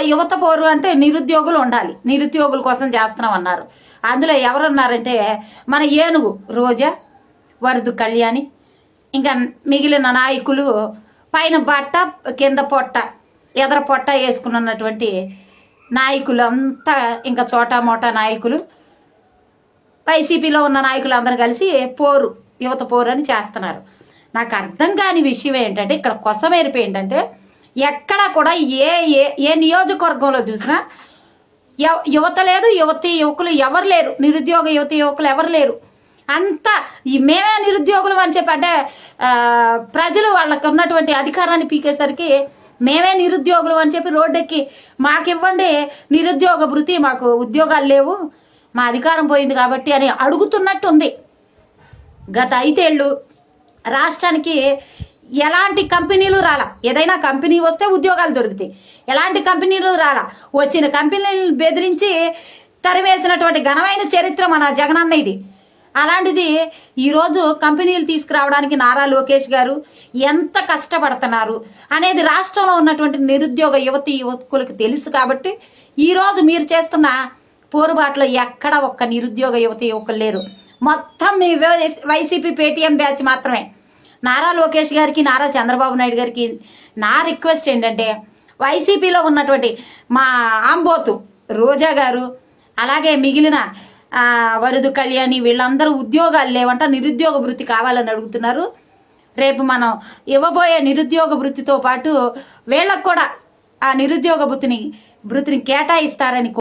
యువత పోరు అంటే నిరుద్యోగులు ఉండాలి. నిరుద్యోగుల కోసం చేస్తున్నాం అన్నారు అందులో ఎవరున్నారంటే మన ఏనుగు రోజా వరదు కళ్యాణి ఇంకా మిగిలిన నాయకులు పైన బట్ట కింద పొట్ట ఎదర పొట్ట వేసుకున్నటువంటి నాయకులు అంతా ఇంకా చోటా మోటా నాయకులు. వైసీపీలో ఉన్న నాయకులు అందరూ కలిసి పోరు యువత పోరు అని చేస్తున్నారు. నాకు అర్థం కాని విషయం ఏంటంటే ఇక్కడ కొసమేరిపోయి ఏంటంటే ఎక్కడ కూడా ఏ ఏ ఏ నియోజకవర్గంలో చూసినా యువత లేదు యువతి యువకులు ఎవరు లేరు. నిరుద్యోగ యువతి యువకులు ఎవరు లేరు. అంతా మేమే నిరుద్యోగులు అని చెప్పి అంటే ప్రజలు వాళ్ళకు ఉన్నటువంటి అధికారాన్ని పీకేసరికి మేమే నిరుద్యోగులు అని చెప్పి రోడ్డెక్కి మాకు ఇవ్వండి నిరుద్యోగ భృతి మాకు ఉద్యోగాలు లేవు మా అధికారం పోయింది కాబట్టి అని అడుగుతున్నట్టుంది. గత ఐదేళ్ళు రాష్ట్రానికి ఎలాంటి కంపెనీలు రాలా? ఏదైనా కంపెనీ వస్తే ఉద్యోగాలు దొరుకుతాయి. ఎలాంటి కంపెనీలు రాలా? వచ్చిన కంపెనీలను బెదిరించి తరివేసినటువంటి ఘనమైన చరిత్ర మన జగనన్న ఇది. అలాంటిది ఈరోజు కంపెనీలు తీసుకురావడానికి నారా లోకేష్ గారు ఎంత కష్టపడుతున్నారు అనేది రాష్ట్రంలో ఉన్నటువంటి నిరుద్యోగ యువతి యువకులకు తెలుసు కాబట్టి ఈరోజు మీరు చేస్తున్న పోరుబాటులో ఎక్కడ ఒక్క నిరుద్యోగ యువతి యువకులు లేరు. మొత్తం మీ వైసీపీ పేటీఎం బ్యాచ్ మాత్రమే. నారా లోకేష్ గారికి నారా చంద్రబాబు నాయుడు గారికి నా రిక్వెస్ట్ ఏంటంటే వైసీపీలో ఉన్నటువంటి మా ఆంబోతు రోజా గారు అలాగే మిగిలిన వరుదు కళ్యాణి వీళ్ళందరూ ఉద్యోగాలు లేవంట నిరుద్యోగ వృత్తి కావాలని అడుగుతున్నారు. రేపు మనం ఇవ్వబోయే నిరుద్యోగ వృత్తితో పాటు వీళ్ళకు కూడా ఆ నిరుద్యోగ వృత్తిని వృత్తిని కేటాయిస్తారని